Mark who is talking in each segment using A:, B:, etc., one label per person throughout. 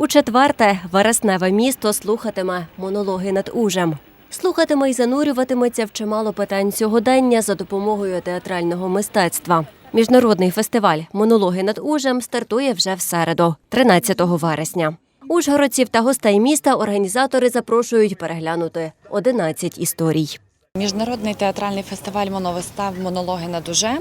A: У четверте вересневе місто слухатиме монологи над ужем. Слухатиме і занурюватиметься в чимало питань сьогодення за допомогою театрального мистецтва. Міжнародний фестиваль Монологи над ужем стартує вже в середу, 13 вересня. Ужгородців та гостей міста організатори запрошують переглянути 11 історій.
B: Міжнародний театральний фестиваль моновистав Монологи над ужем.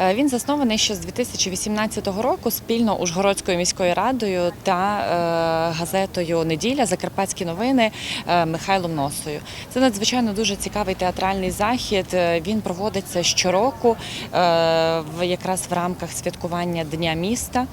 B: Е, Він заснований ще з 2018 року спільно Ужгородською міською радою та е, газетою Неділя Закарпатські новини е, Михайлом Носою. Це надзвичайно дуже цікавий театральний захід. Він проводиться щороку якраз в рамках святкування Дня міста.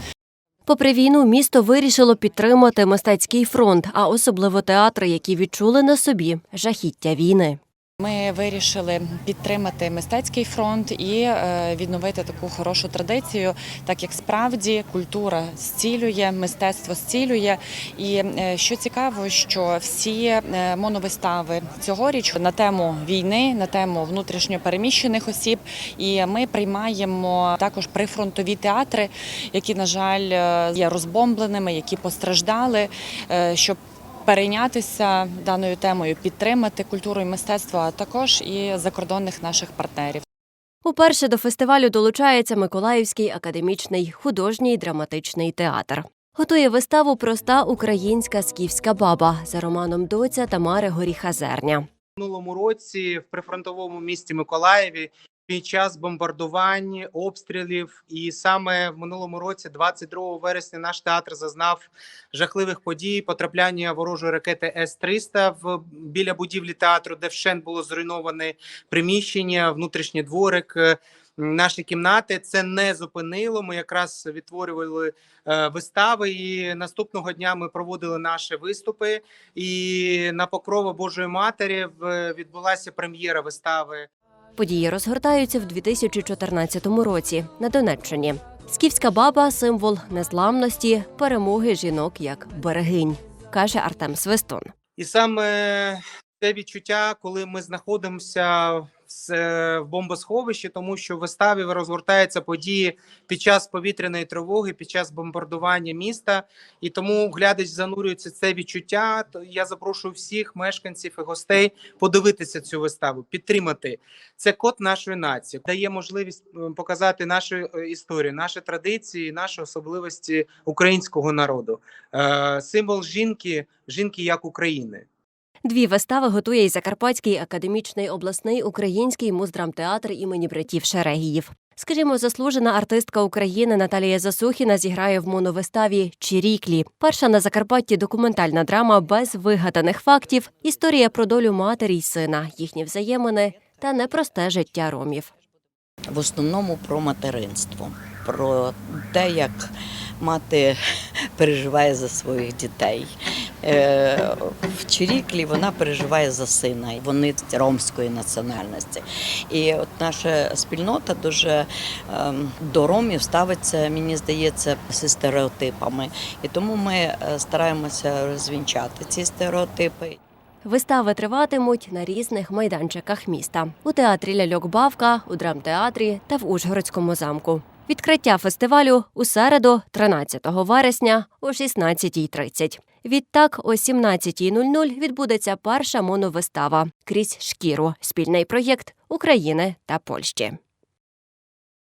A: Попри війну, місто вирішило підтримати мистецький фронт, а особливо театри, які відчули на собі жахіття війни.
B: Ми вирішили підтримати мистецький фронт і е, відновити таку хорошу традицію, так як справді культура зцілює, мистецтво зцілює. І е, що цікаво, що всі е, моновистави цьогоріч на тему війни, на тему внутрішньо переміщених осіб. І ми приймаємо також прифронтові театри, які, на жаль, є розбомбленими, які постраждали, щоб перейнятися даною темою, підтримати культуру і мистецтво, а також і закордонних наших партнерів.
A: Уперше до фестивалю долучається Миколаївський академічний художній драматичний театр. Готує виставу проста українська скіфська баба за романом доця Тамари Горіха Зерня.
C: минулому році в прифронтовому місті Миколаєві під час бомбардувань, обстрілів, і саме в минулому році, 22 вересня, наш театр зазнав жахливих подій потрапляння ворожої ракети С-300 в біля будівлі театру, де вщент було зруйноване приміщення, внутрішній дворик. е, Наші кімнати це не зупинило. Ми якраз відтворювали е, вистави. І наступного дня ми проводили наші виступи. І на покрову Божої Матері відбулася прем'єра вистави.
A: Події розгортаються в 2014 році на Донеччині. Скіфська баба символ незламності, перемоги жінок як берегинь, каже Артем Свистун.
C: І саме те відчуття, коли ми знаходимося в с- бомбосховищі, тому що в виставі розгортаються події під час повітряної тривоги, під час бомбардування міста. І тому глядач занурюється це відчуття. То я запрошую всіх мешканців і гостей подивитися цю виставу, підтримати. Це код нашої нації, дає можливість е, показати нашу е, історію, наші традиції, наші особливості українського народу. Е, Символ жінки, жінки як України.
A: Дві вистави готує й Закарпатський академічний обласний український муздрамтеатр імені братів Шерегіїв. Скажімо, заслужена артистка України Наталія Засухіна зіграє в моновиставі Чиріклі. Перша на Закарпатті документальна драма без вигаданих фактів. Історія про долю матері й сина, їхні взаємини та непросте життя ромів.
D: в основному про материнство, про те, як мати переживає за своїх дітей. Е, В Чиріклі вона переживає за сина, вони ромської національності. І от наша спільнота дуже ем, до ромів ставиться, мені здається, зі стереотипами. І тому ми е, стараємося розвінчати ці стереотипи.
A: Вистави триватимуть на різних майданчиках міста у театрі Ляльок Бавка, у драмтеатрі та в Ужгородському замку. Відкриття фестивалю у середу, 13 вересня о 16.30. Відтак о 17.00 відбудеться перша моновистава крізь шкіру спільний проєкт України та Польщі.